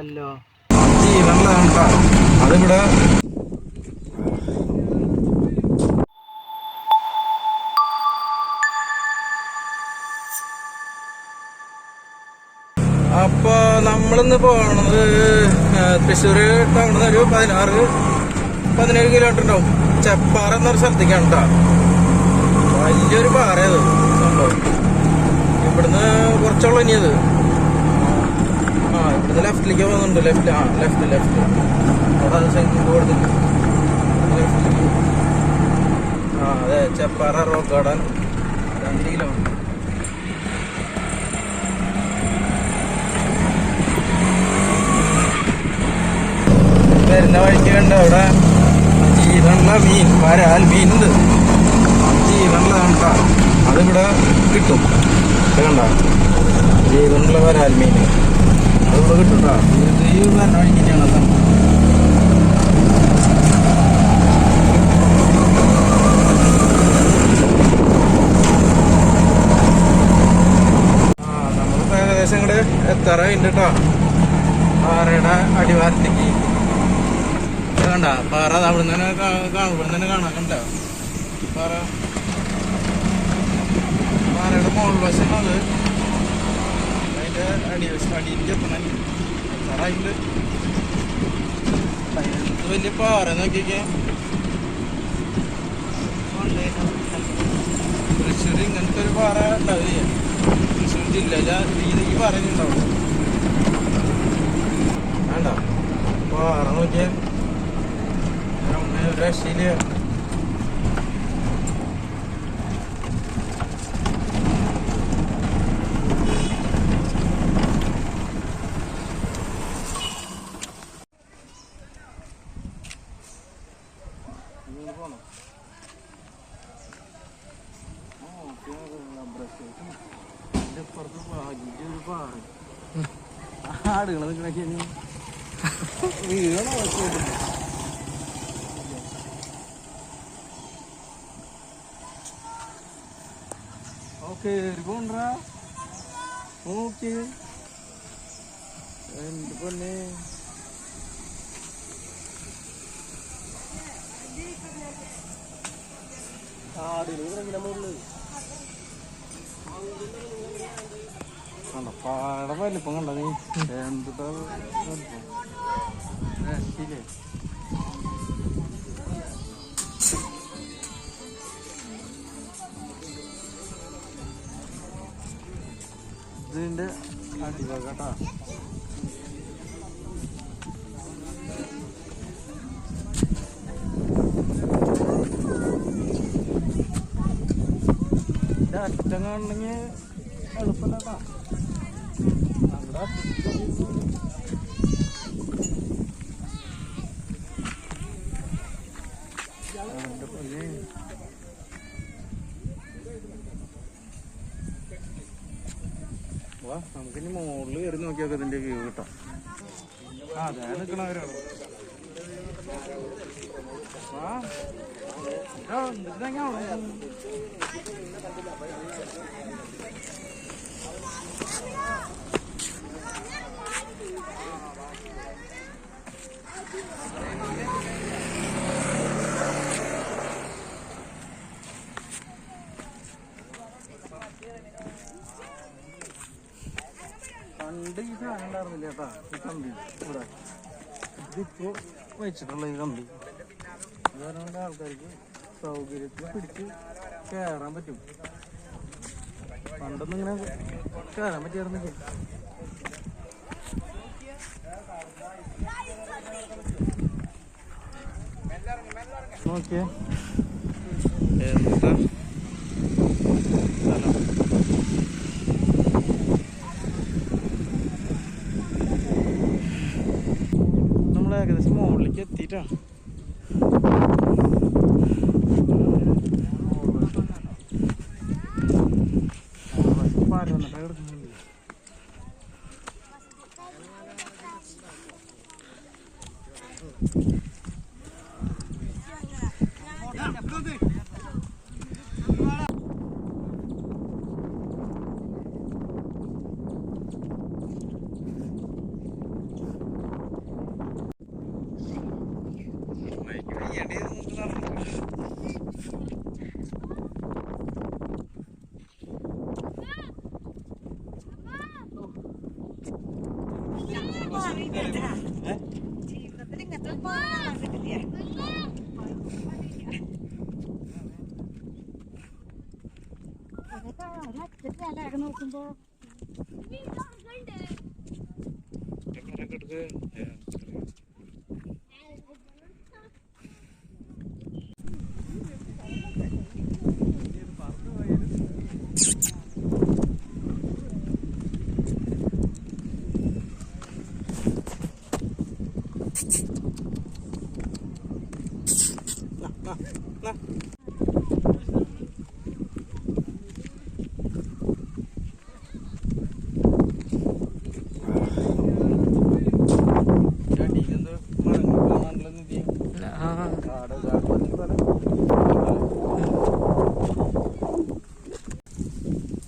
അല്ലോ. അതിവിടെ. അപ്പൊ നമ്മളിന്ന് പോണത് തൃശ്ശൂർ ടൗണിൽ നിന്ന് ഒരു പതിനാറ് പതിനേഴ് കിലോമീറ്റർ ഉണ്ടാവും. ചെപ്പാറ എന്നൊരു സ്ഥലത്തേക്കാണ് കേട്ടോ വലിയൊരു പാറയത് സംഭവം. ഇവിടുന്ന് കുറച്ചുള്ള ഇനിയത്. ഇവിടുന്ന് ലെഫ്റ്റിലേക്ക് പോകുന്നുണ്ട്. ലെഫ്റ്റ് ആ ലെഫ്റ്റ് ലെഫ്റ്റ്. അവിടെ കൊടുത്തിട്ട് ലെഫ്റ്റിലേക്ക് ആ അതെ ചെപ്പാറ റോക്ക് ഗാർഡൻ. രണ്ട് വരുന്ന വഴിക്ക് കണ്ട് അവിടെ? ജീവനുള്ള മീൻ വരാൽ മീനുണ്ട്. ഉണ്ട് ജീവനുള്ളതാണ് കേട്ടോ അതിവിടെ കിട്ടും. ഇത് കണ്ട? ജീവനുള്ള വരാൽ മീൻ. അതിവിടെ കിട്ടും കേട്ടോ ഈ വരുന്ന വഴിക്ക് തന്നെയാണ് ആ നമ്മളിപ്പോ ഏകദേശം ഇങ്ങോട്ട് എത്താറായിട്ടുണ്ട് കേട്ടോ. പാറയുടെ അടിവാരത്തേക്ക്. കണ്ട പാറ അവിടെ തന്നെ ഇവിടെ തന്നെ കാണാൻ കണ്ട. പാറ പാറയുടെ മുകൾ വശമാണ് അത് അതിന്റെ അടി അടിയിലേക്ക് എത്തണം എത്താറായിട്ടുണ്ട് ഇത് വലിയ പാറ നോക്കിക്കേ. തൃശ്ശൂർ ഇങ്ങനത്തെ ഒരു പാറ ഉണ്ടാവില്ല. തൃശ്ശൂർ ജില്ലയില ഈ വേണ്ട. പാറ ഉണ്ടാവും വേണ്ട പാറ നോക്കിയേ ഒരു രക്ഷയിൽ ആടുകൾ നിൽക്കണ വീണോ ഓക്കെ പോണ്ടാ ഓക്കെ എന്ത് പൊന്നെ? കണ്ട? പാടെ വലിപ്പം കണ്ട നീ? എന്തുട്ടാ വലിപ്പം രക്ഷയില്ലേ? ഇതിന്റെ അടിവകട്ടാ ഇത് അറ്റം കാണണമെങ്കിൽ. വാ നമുക്കിനി മുകളിൽ കയറി നോക്കിയൊക്കെ ഇതിന്റെ വ്യൂ കിട്ടാം ആ അതെ നിൽക്കണവരാണ് വാ? പണ്ട് ഈ സാധനം ഉണ്ടായിരുന്നില്ല കേട്ടാ ഈ കമ്പി ഇവിടെ. ഇതിപ്പോ വെച്ചിട്ടുള്ള ഈ കമ്പി. ആൾക്കാർക്ക് സൗകര്യത്തിൽ പിടിച്ച് കയറാൻ പറ്റും. പണ്ടൊന്നും ഇങ്ങനെ കയറാൻ പറ്റിയായിരുന്നില്ല? നോക്കിയേ. എന്താ? നമ്മൾ ഏകദേശം മുകളിലേക്ക് എത്തിയിട്ടാ. Thank you. ജീവിതത്തിൽ ഇങ്ങനത്തെ കിട്ടിയ അച്ഛൻ നോക്കുമ്പോ മരമൊക്കെ എടുക്ക്. ഏ, നാ, നാ, നാ. അടിയിലെന്തോ മരങ്ങൾ കാണാനുള്ള നിധി കാട് കാട് പന്നി പോലെ.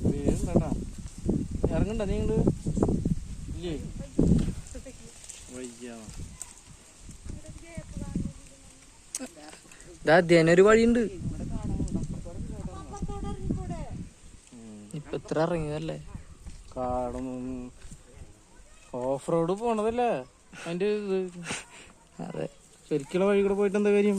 വീഴുന്നുണ്ടാ? ഇറങ്ങണ്ട നീ ഇങ്ങട് അധ്യയനം ഒരു വഴിയുണ്ട്. ഇപ്പൊ ഇത്ര ഇറങ്ങിയതല്ലേ? കാടൊന്നും ഓഫ് റോഡ് പോണതല്ലേ? അതിന്റെ അതെ. ശരിക്കുള്ള വഴി കൂടെ പോയിട്ട് എന്താ കാര്യം?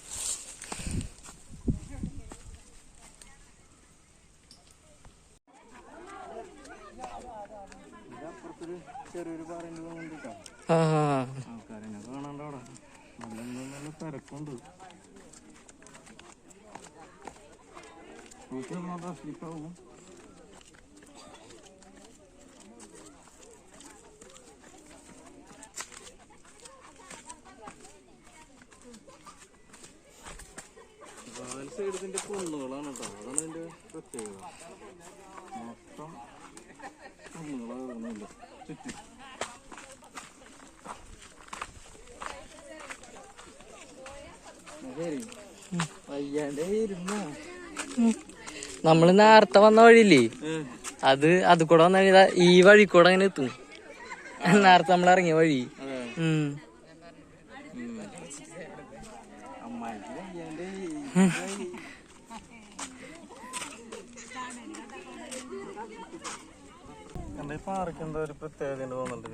നാല് സൈഡത്തിന്റെ കുന്നുകളാണ് കേട്ടോ. അതാണ് അതിന്റെ പ്രത്യേകത. മൊത്തം ചുറ്റും. ശരി. വയ്യാണ്ടേ ഇരുന്ന. നമ്മൾ നേരത്തെ വന്ന വഴിയില്ലേ? അത് അത് കൂടെ വന്ന ഈ വഴി കൂടെ അങ്ങനെ എത്തും. നേരത്തെ നമ്മൾ ഇറങ്ങിയ വഴി. ഉം. കണ്ട ഈ പാറയ്ക്ക് എന്താ ഒരു പ്രത്യേകത ഉണ്ട് തോന്നുന്നുണ്ട്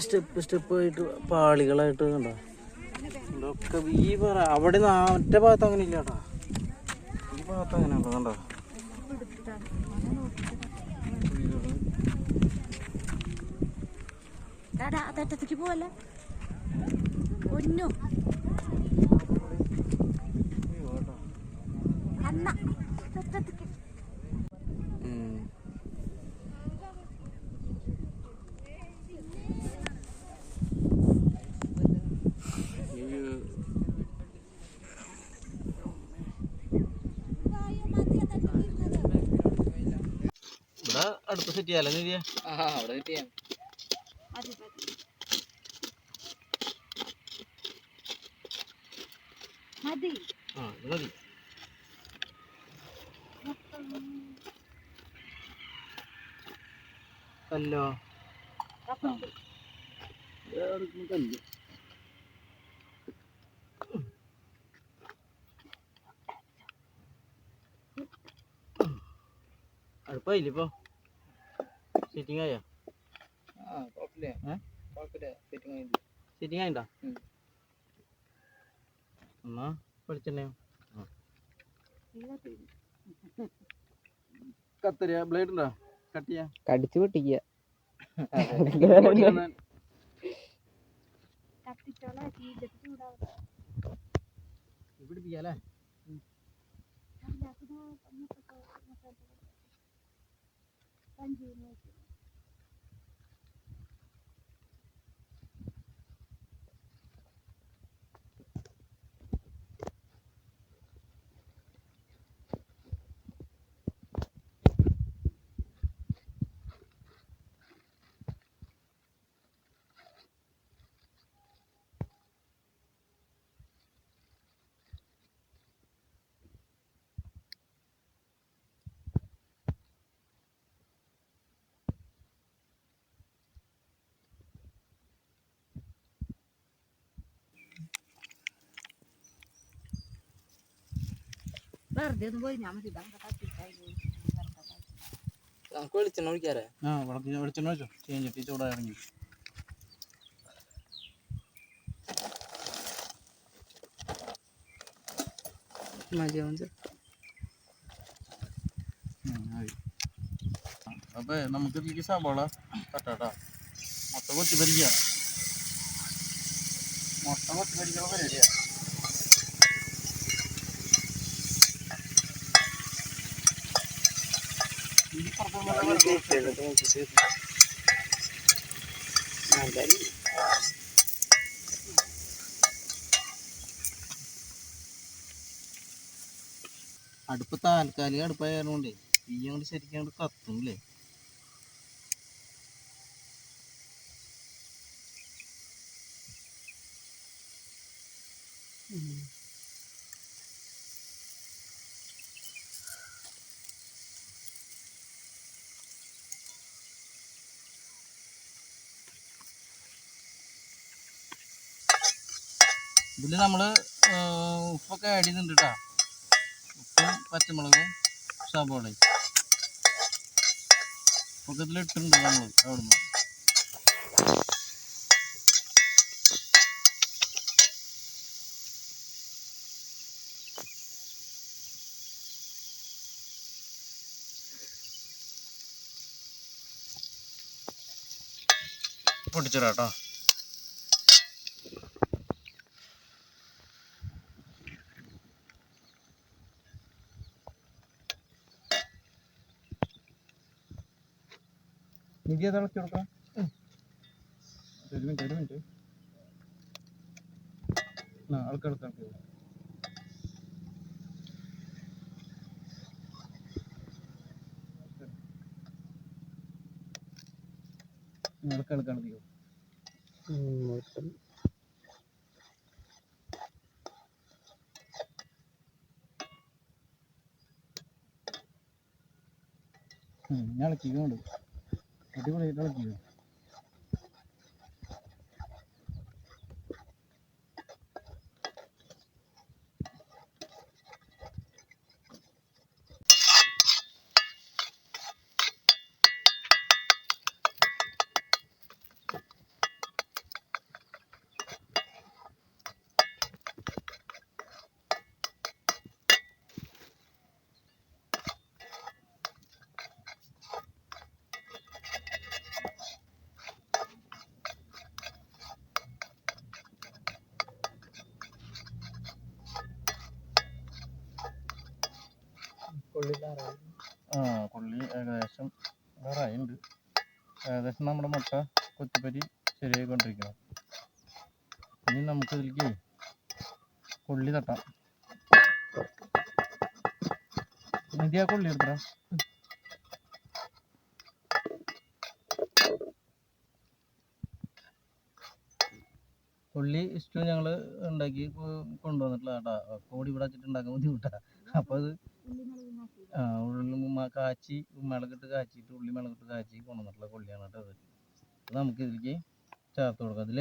സ്റ്റെപ്പ് സ്റ്റെപ്പ് ആയിട്ട് പാളികളായിട്ട് കണ്ടോ? ഇതൊക്കെ ഈ പറ അവിടെ മറ്റേ ഭാഗത്ത് അങ്ങനെ ഇല്ല കേട്ടോ. ഈ ഭാഗത്ത് അങ്ങനെ ഉണ്ടോ? കണ്ടോ? അതറ്റത്തേക്ക് പോവല്ല? ഒന്നു. അന്ന തട്ടത്തേക്ക് ഉം. ഈ അടുത്ത് സെറ്റ് ചെയ്യാലോ നിധിയ അവിടെ കിട്ടിയാ മതി മതി ആ ഇത് മതി കല്ലോ. കല്ല് അടുപ്പായില്ല ഇപ്പൊ സീറ്റിംഗ് ആയോ ആ കുഴപ്പമില്ല ഏ? കുഴപ്പമില്ല സെറ്റിംഗ് ആയിട്ട് സീറ്റിംഗ് ആയിണ്ടാ. എന്നാ വെളിച്ചെണ്ണയോ കത്തരിയ ബ്ലേഡ് ഉണ്ടോ കട്ട് ചെയ്യാ കടിച്ചു പൊട്ടിക്കുക. ഇവിടെ ചീലത്ത് ചൂടാവും നമുക്ക് വെളിച്ചെണ്ണ ഒഴിക്കാറേ ആ വെള്ളത്തിന് വെളിച്ചെണ്ണ വെച്ചോ ചേഞ്ചിട്ട് ചൂടാ ഇറങ്ങി മതിയാവും അപ്പൊ നമുക്ക് ഇതിലേക്ക് സവാള തട്ടാട്ടാ മുട്ട കൊത്തി പരിക്ക മുട്ട കൊത്തി പരിക്കുള്ള പരിപാടിയാ അടുപ്പ് താൽക്കാലിക അടുപ്പായതുകൊണ്ടേ തീ അങ്ങോട്ട് ശരിക്കും അങ്ങോട്ട് കത്തുന്നില്ലേ ഇതിൽ നമ്മൾ ഉപ്പൊക്കെ ആഡ് ചെയ്യുന്നുണ്ട് കേട്ടോ ഉപ്പും പച്ചമുളകും സബോളയും ഉപ്പൊക്കെ ഇതിൽ ഇട്ടിട്ടുണ്ട് നമ്മൾ അവിടുന്ന്. പൊട്ടിച്ചിടാട്ടോ നിധി അത് ഇളക്കി കൊടുക്കാം ഒരു മിനിറ്റ് ഒരു മിനിറ്റ്. ആ ഇളക്കി ഇളക്കി ഇളക്കി ഇളക്കി ഇളക്കി ഇളക്കിക്കോ ഞാൻ ഇളക്കിക്കോ ആ കൊള്ളി ഏകദേശം വേറായിട്ടുണ്ട് ഏകദേശം നമ്മുടെ മുട്ട കൊത്തിപ്പരി ശരിയായിക്കൊണ്ടിരിക്കണം. ഇനി നമുക്ക് ഇതിലേക്ക് കൊള്ളി തട്ടാം. നിധി ആ കൊള്ളി എടുത്തടാ. കൊള്ളി ഇഷ്ടം ഞങ്ങൾ ഉണ്ടാക്കി കൊണ്ടുവന്നിട്ടുള്ള കേട്ടോ കോടി ഇവിടെ വെച്ചിട്ട് ഉണ്ടാക്കാൻ ബുദ്ധിമുട്ടാണ് അപ്പോൾ അത് ആ ഉള്ളി കാച്ചി മുളകിട്ട് കാച്ചിട്ട് ഉള്ളി മുളകിട്ട് കാച്ചി കൊണ്ടുവന്നിട്ടുള്ള കൊള്ളിയാണ് കേട്ടോ അത്. അത് നമുക്ക് ഇതിലേക്ക് ചേർത്ത് കൊടുക്കാം. അതിൽ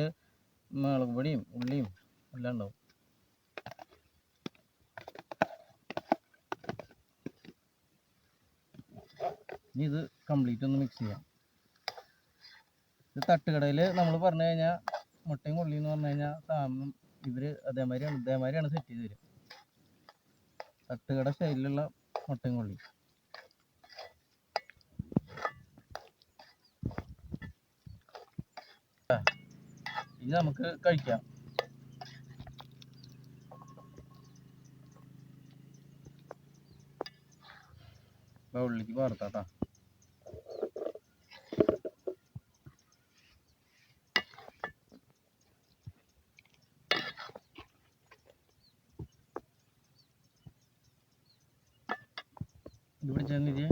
മുളക് പൊടിയും ഉള്ളിയും എല്ലാം ഉണ്ടാവും. ഇനി ഇത് കംപ്ലീറ്റ് ഒന്ന് മിക്സ് ചെയ്യാം. ഇത് തട്ടുകടയിൽ നമ്മൾ പറഞ്ഞു കഴിഞ്ഞാൽ മുട്ടയും കൊള്ളിയും എന്ന് പറഞ്ഞു കഴിഞ്ഞാൽ സാധനം ഇവർ അതേമാതിരിയാണ് ഇതേമാതിരിയാണ് സെറ്റ് ചെയ്ത് തരിക. തട്ടുകട സ്റ്റൈലിലുള്ള മുട്ടയും കൊള്ളി ഇനി നമുക്ക് കഴിക്കാം. ബൗളിലേക്ക് വാർത്താട്ടാ ഇത് പിടിച്ചാൽ നിധിയെ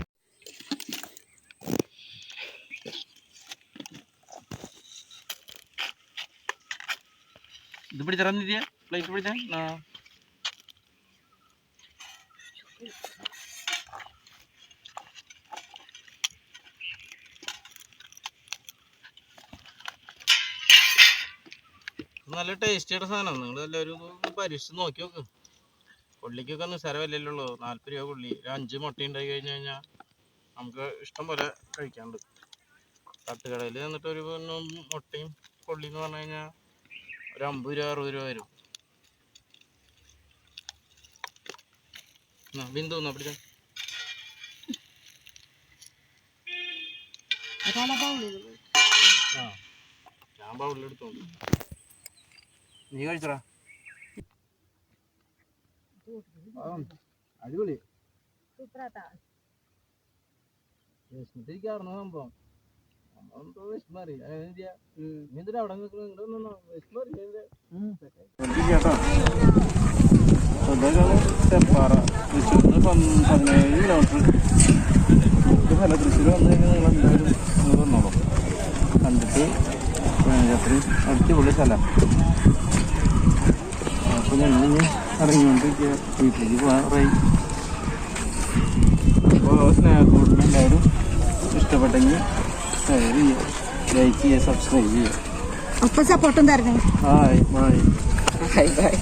ഇത് പിടിച്ചറാ നിധിയെ പ്ലേറ്റ് പിടിച്ചാ? ആ. നല്ല ടേസ്റ്റിയുടെ സാധനം. നിങ്ങൾ എല്ലാവരും പരീക്ഷിച്ച് നോക്കി നോക്ക്. ഉള്ളിക്കൊക്കെ നിസ്സാരമല്ലല്ലോ ഉള്ളൂ നാല്പത് രൂപ കൊള്ളി ഒരു അഞ്ച് മുട്ട ഉണ്ടായി കഴിഞ്ഞ് കഴിഞ്ഞാൽ നമുക്ക് ഇഷ്ടം പോലെ കഴിക്കാനുണ്ട്. തട്ടുകടയിൽ നിന്നിട്ട് ഒരു മുട്ടയും കൊള്ളി എന്ന് പറഞ്ഞു കഴിഞ്ഞാൽ ഒരു അമ്പത് രൂപ അറുപത് രൂപ വരും. ബിന്ദു എന്നാ പിടിച്ച. ഞാൻ ബൗളിലെടുത്തോണ്ട് നീ കഴിച്ചടാ. അടിപൊളി. സൂപ്പറാട്ടാ. സംഭവം. തെപ്പാറ തൃശ്ശൂരിന് പതിനേഴ് കിലോമീറ്റർ ഫല തൃശ്ശൂർ വന്നു കഴിഞ്ഞാൽ നിങ്ങൾ എന്തായാലും വന്നോളൂ. കണ്ടിട്ട് രാത്രി അടിപൊളി സ്ഥലം. അപ്പോൾ ഞങ്ങൾ ഇനി ഇറങ്ങിക്കൊണ്ടിരിക്കുക വീട്ടിലേക്ക് പോകാറായി അപ്പോൾ സ്നേഹ കൂട്ടിന് എല്ലാവരും ഇഷ്ടപ്പെട്ടെങ്കിൽ ഷെയർ ചെയ്യുക ലൈക്ക് ചെയ്യുക സബ്സ്ക്രൈബ് ചെയ്യുക അപ്പം സപ്പോർട്ടും തരണം. Hi bye bye bye